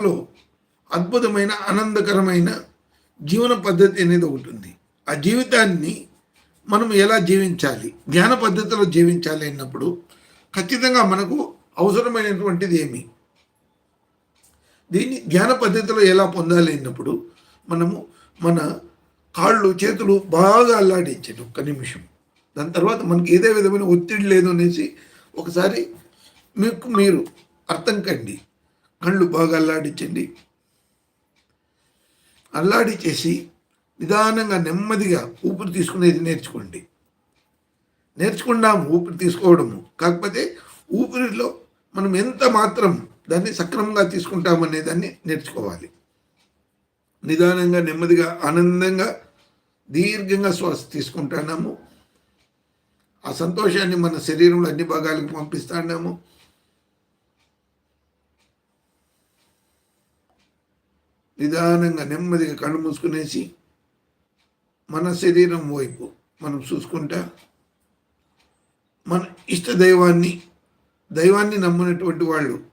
లో అద్భుతమైన ఆనందకరమైన జీవన పద్ధతి అనేది ఒకటి ఉంది. ఆ జీవితాన్ని మనం ఎలా జీవించాలి? ధ్యాన పద్ధతిలో జీవించాలి అన్నప్పుడు ఖచ్చితంగా మనకు అవసరమైనటువంటిది ఏమి? దీన్ని ధ్యాన పద్ధతిలో ఎలా పొందాలి అన్నప్పుడు మనము మన కాళ్ళు చేతులు బాగా అల్లాడించండి ఒక్క నిమిషం. దాని తర్వాత మనకి ఏదే విధమైన ఒత్తిడి లేదు అనేసి ఒకసారి మీకు మీరు అర్థం కండి. కళ్ళు బాగా అల్లాడించండి. అల్లాడి చేసి నిదానంగా నెమ్మదిగా ఊపిరి తీసుకునేది నేర్చుకోండి. నేర్చుకుందాము ఊపిరి తీసుకోవడము. కాకపోతే ఊపిరిలో మనం ఎంత మాత్రం దాన్ని సక్రమంగా తీసుకుంటామనే దాన్ని నేర్చుకోవాలి. నిదానంగా నెమ్మదిగా ఆనందంగా దీర్ఘంగా శ్వాస తీసుకుంటున్నాము. ఆ సంతోషాన్ని మన శరీరంలో అన్ని భాగాలకు పంపిస్తున్నాము. నిదానంగా నెమ్మదిగా కళ్ళు మూసుకునేసి మన శరీరం వైపు మనం చూసుకుంటా మన ఇష్ట దైవాన్ని దైవాన్ని నమ్మునటువంటి వాళ్ళు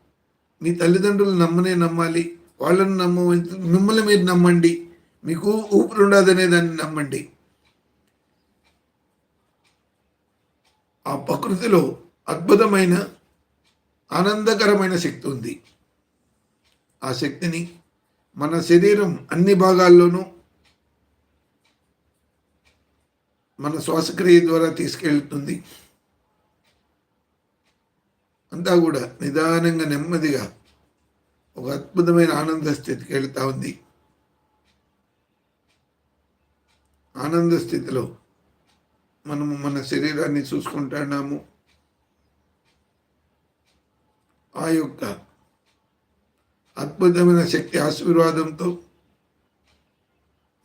మీ తల్లిదండ్రులు నమ్మనే నమ్మాలి వాళ్ళని నమ్మ మిమ్మల్ని మీరు నమ్మండి మీకు ఊపిరి ఉండదనే దాన్ని నమ్మండి. ఆ ప్రకృతిలో అద్భుతమైన ఆనందకరమైన శక్తి ఉంది. ఆ శక్తిని మన శరీరం అన్ని భాగాల్లోనూ మన శ్వాసక్రియ ద్వారా తీసుకెళ్తుంది. అంతా కూడా నిదానంగా నెమ్మదిగా ఒక అద్భుతమైన ఆనంద స్థితికి వెళ్తా ఉంది. ఆనంద స్థితిలో మనము మన శరీరాన్ని చూసుకుంటున్నాము ఆ యొక్క అద్భుతమైన శక్తి ఆశీర్వాదంతో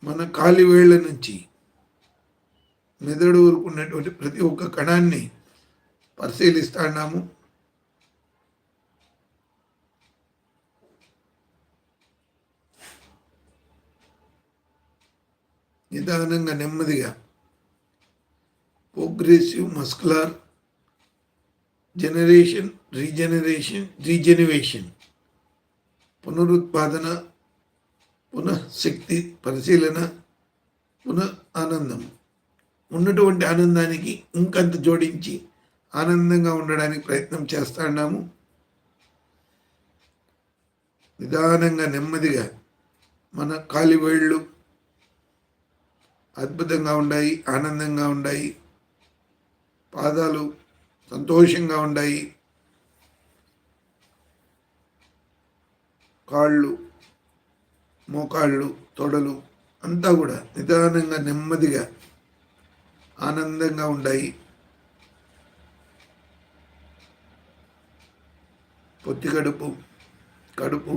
మన కాలి వేళ్ళ నుంచి మెదడు ఊరుకున్నటువంటి ప్రతి ఒక్క కణాన్ని పరిశీలిస్తున్నాము. నిదానంగా నెమ్మదిగా progressive muscular generation regeneration regeneration పునరుత్పాదన పునఃశక్తి పరిశీలన పునః ఆనందం ఉన్నటువంటి ఆనందానికి ఇంకంత జోడించి ఆనందంగా ఉండడానికి ప్రయత్నం చేస్తున్నాము నిదానంగా నెమ్మదిగా మన కాలి వేళ్ళు అద్భుతంగా ఉన్నాయి ఆనందంగా ఉన్నాయి పాదాలు సంతోషంగా ఉన్నాయి కాళ్ళు మోకాళ్ళు తొడలు అంతా కూడా నిదానంగా నెమ్మదిగా ఆనందంగా ఉన్నాయి పొత్తి కడుపు కడుపు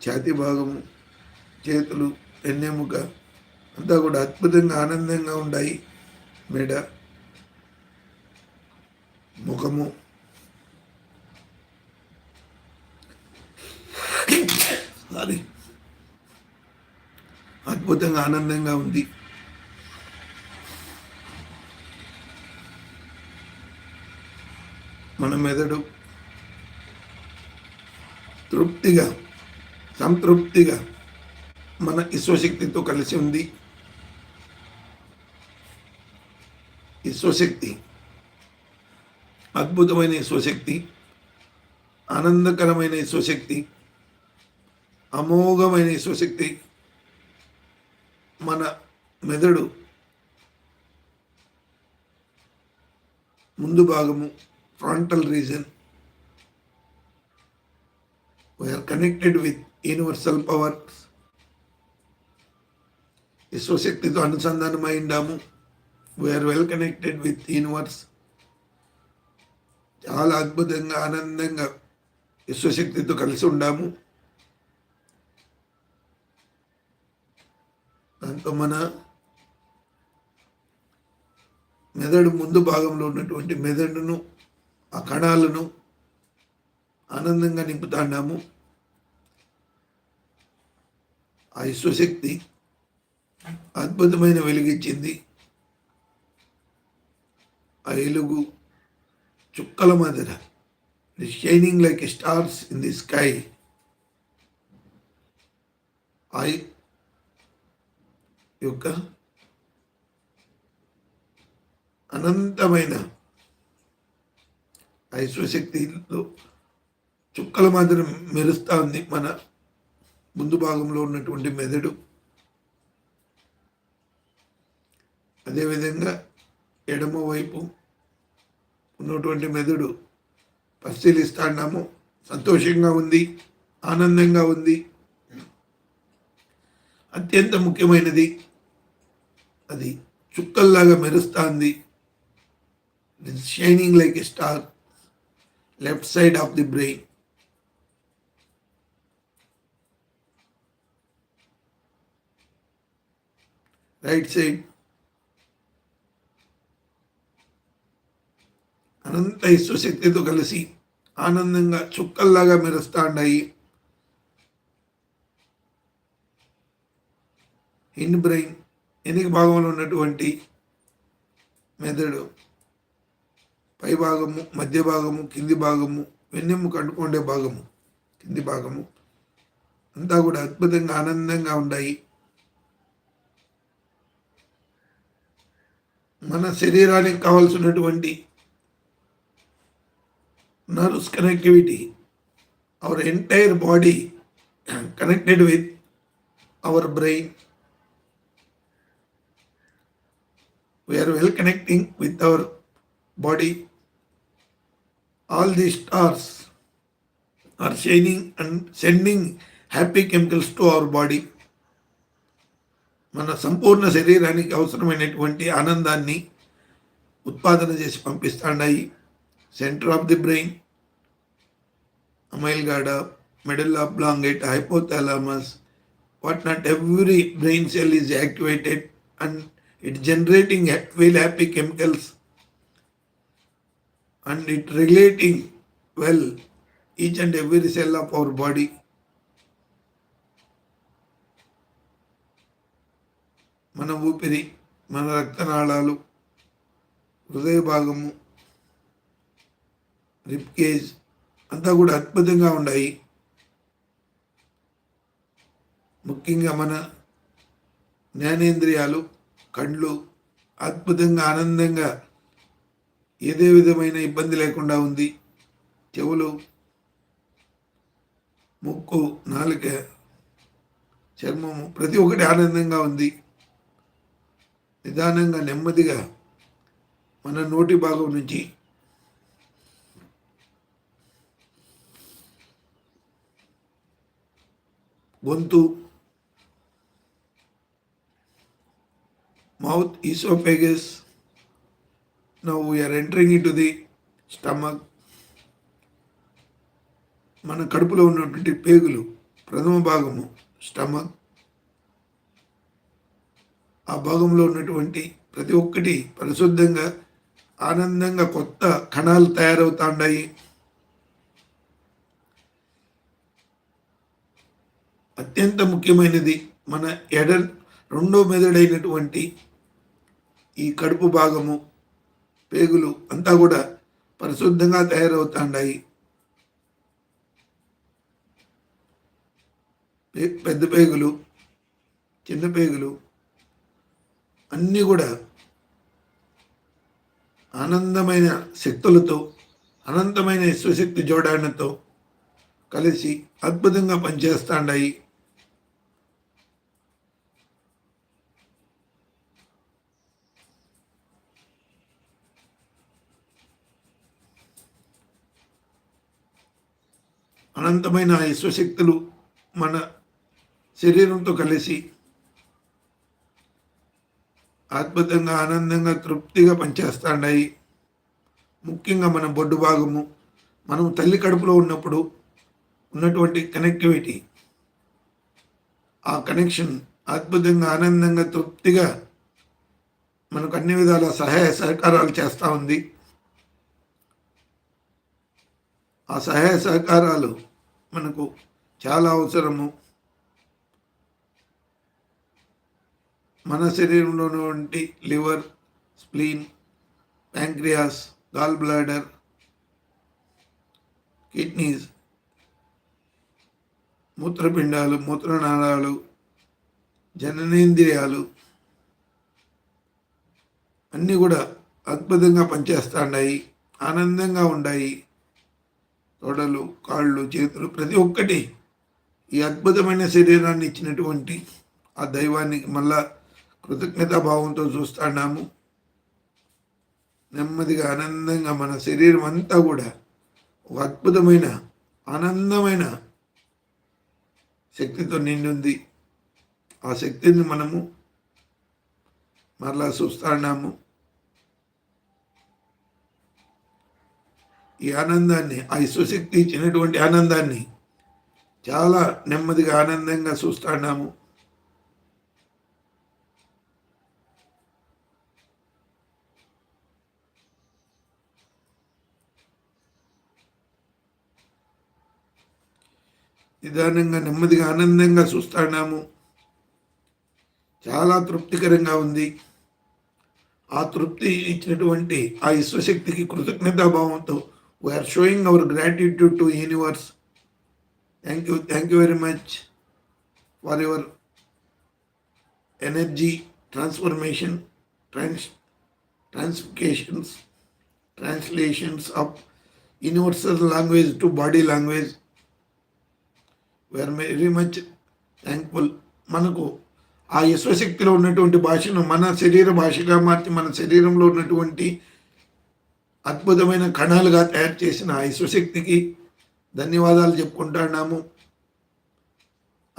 ఛాతి భాగము చేతులు ఎన్నెముక అంతా కూడా అద్భుతంగా ఆనందంగా ఉన్నాయి మెడ ముఖము అది అద్భుతంగా ఆనందంగా ఉంది. మన మెదడు తృప్తిగా సంతృప్తిగా మన విశ్వశక్తితో కలిసి ఉంది. విశ్వశక్తి అద్భుతమైన విశ్వశక్తి ఆనందకరమైన విశ్వశక్తి అమోఘమైన విశ్వశక్తి మన మెదడు ముందు భాగము frontal region we are connected with universal power విశ్వశక్తితో అనుసంధానమై ఉండాము we are well connected with universe చాలా అద్భుతంగా ఆనందంగా విశ్వశక్తితో కలిసి ఉండాము. దాంతో మన మెదడు ముందు భాగంలో ఉన్నటువంటి మెదడును ఆ కణాలను ఆనందంగా నింపుతాన్నాము ఆ విశ్వశక్తి అద్భుతమైన వెలుగిచ్చింది. ఆ వెలుగు చుక్కల మాదిర shining like stars in the sky ఆ యొక్క అనంతమైన ఐశ్వశక్తిలో చుక్కల మాదిరి మెరుస్తూ ఉంది మన ముందు భాగంలో ఉన్నటువంటి మెదడు. అదేవిధంగా ఎడమ వైపు ఉన్నటువంటి మెదడు పరిశీలిస్తాన్నాము. సంతోషంగా ఉంది ఆనందంగా ఉంది. అత్యంత ముఖ్యమైనది. అది చుక్కల్లాగా మెరుస్తుంది. Shining like a star left side of the brain right side అనంత ఇష్టశక్తితో కలిసి ఆనందంగా చుక్కల్లాగా మెరుస్తాండాయి. ఇన్ బ్రెయిన్ ఎనిక భాగంలో ఉన్నటువంటి మెదడు. పై భాగము మధ్య భాగము కింది భాగము వెన్నెమ్ము కంటుకుండే భాగము కింది భాగము. అంతా కూడా అద్భుతంగా ఆనందంగా ఉన్నాయి మన శరీరానికి కావాల్సినటువంటి nerves connectivity our entire body connected with our brain we well connecting with our body all the stars are shining and sending happy chemicals to our body మన సంపూర్ణ శరీరానికి అవసరమైనటువంటి ఆనందాన్ని ఉత్పాదన చేసి పంపిస్తాండాయి centre of the brain amygdala medulla oblongata hypothalamus what not every brain cell is activated and it's generating feel happy chemicals and it regulating well each and every cell of our body. మన ఊపిరి మన రక్తనాళాలు హృదయ భాగము rib cage అంతా కూడా అద్భుతంగా ఉన్నాయి ముఖ్యంగా మన జ్ఞానేంద్రియాలు కళ్ళు అద్భుతంగా ఆనందంగా ఏదే విధమైన ఇబ్బంది లేకుండా ఉంది. చెవులు ముక్కు నాలుక చర్మము ప్రతి ఒక్కటి ఆనందంగా ఉంది. నిదానంగా నెమ్మదిగా మన నోటి భాగం నుంచి గొంతు mouth oesophagus now we are entering into the stomach మన కడుపులో ఉన్నటువంటి పేగులు ప్రథమ భాగము స్టమక్ ఆ భాగంలో ఉన్నటువంటి ప్రతి ఒక్కటి పరిశుద్ధంగా ఆనందంగా కొత్త కణాలు తయారవుతాయి అత్యంత ముఖ్యమైనది మన ఎడ రెండో మెదడైనటువంటి ఈ కడుపు భాగము పేగులు అంతా కూడా పరిశుద్ధంగా తయారవుతాయి పెద్ద పేగులు చిన్న పేగులు అన్నీ కూడా ఆనందమైన శక్తులతో అనంతమైన విశ్వశక్తి జోడాణతో కలిసి అద్భుతంగా పనిచేస్తాండాయి. అనంతమైన విశ్వశక్తులు మన శరీరంతో కలిసి అద్భుతంగా ఆనందంగా తృప్తిగా పనిచేస్తాయి ముఖ్యంగా మన బొడ్డు భాగము. మనం తల్లి కడుపులో ఉన్నప్పుడు ఉన్నటువంటి కనెక్టివిటీ ఆ కనెక్షన్ అద్భుతంగా ఆనందంగా తృప్తిగా మనకు అన్ని విధాల సహాయ సహకారాలు చేస్తూ ఉంది. ఆ సహాయ సహకారాలు మనకు చాలా అవసరము. మన శరీరంలో ఉన్నటువంటి liver spleen pancreas gall bladder kidneys మూత్రపిండాలు మూత్రనాళాలు జననేంద్రియాలు అన్నీ కూడా అద్భుతంగా పనిచేస్తున్నాయి ఆనందంగా ఉన్నాయి తొడలు కాళ్ళు చేతులు ప్రతి ఒక్కటి ఈ అద్భుతమైన శరీరాన్ని ఇచ్చినటువంటి ఆ దైవానికి మళ్ళా కృతజ్ఞతాభావంతో చూస్తున్నాము నెమ్మదిగా ఆనందంగా మన శరీరం అంతా కూడా ఒక అద్భుతమైన ఆనందమైన శక్తితో నిండి ఉంది ఆ శక్తిని మనము మరలా చూస్తున్నాము ఈ ఆనందాన్ని ఆ విశ్వశక్తి ఇచ్చినటువంటి ఆనందాన్ని చాలా నెమ్మదిగా ఆనందంగా చూస్తున్నాము నిదానంగా నెమ్మదిగా ఆనందంగా చూస్తున్నాము చాలా తృప్తికరంగా ఉంది. ఆ తృప్తి ఇచ్చినటువంటి ఆ విశ్వశక్తికి కృతజ్ఞతాభావంతో we are showing our to universe. Universe thank you thank you very much your your energy transformation trans translations translations universal universal language to body language are very much thankful. మనకు ఆ యశ్వశక్తిలో ఉన్నటువంటి భాషను మన శరీర భాషగా మార్చి మన శరీరంలో ఉన్నటువంటి అద్భుతమైన కణాలుగా తయారు చేసిన ఆ విశ్వశక్తికి ధన్యవాదాలు చెప్పుకుంటున్నాము.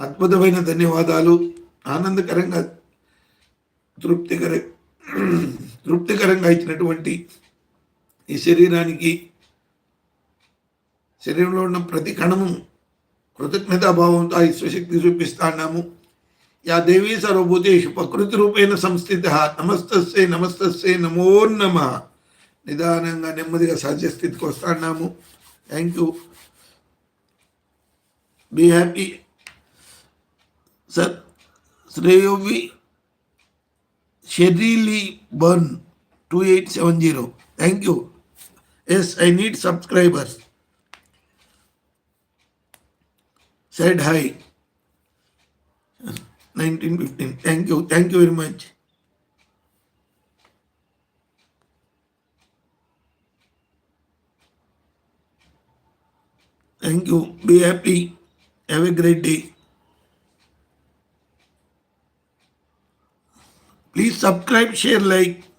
అద్భుతమైన ధన్యవాదాలు. ఆనందకరంగా తృప్తికర తృప్తికరంగా ఇచ్చినటువంటి ఈ శరీరానికి శరీరంలో ఉన్న ప్రతి కణము కృతజ్ఞతాభావంతో ఆ విశ్వశక్తి చూపిస్తున్నాము. యా దేవీ సర్వభూతేషు ప్రకృతి రూపేణ సంస్థిత నమస్తస్సే నమస్తస్సే నమో నమ. నిదానంగా నెమ్మదిగా సహజ స్థితికి వస్తున్నాము thank you be happy sir శ్రేయోవి షెరీలీ burn two eight seven zero thank you yes I need subscribers said hi. 1915. Thank you. Thank you very much. Thank you. Be happy. Have a great day. Please subscribe, share, like.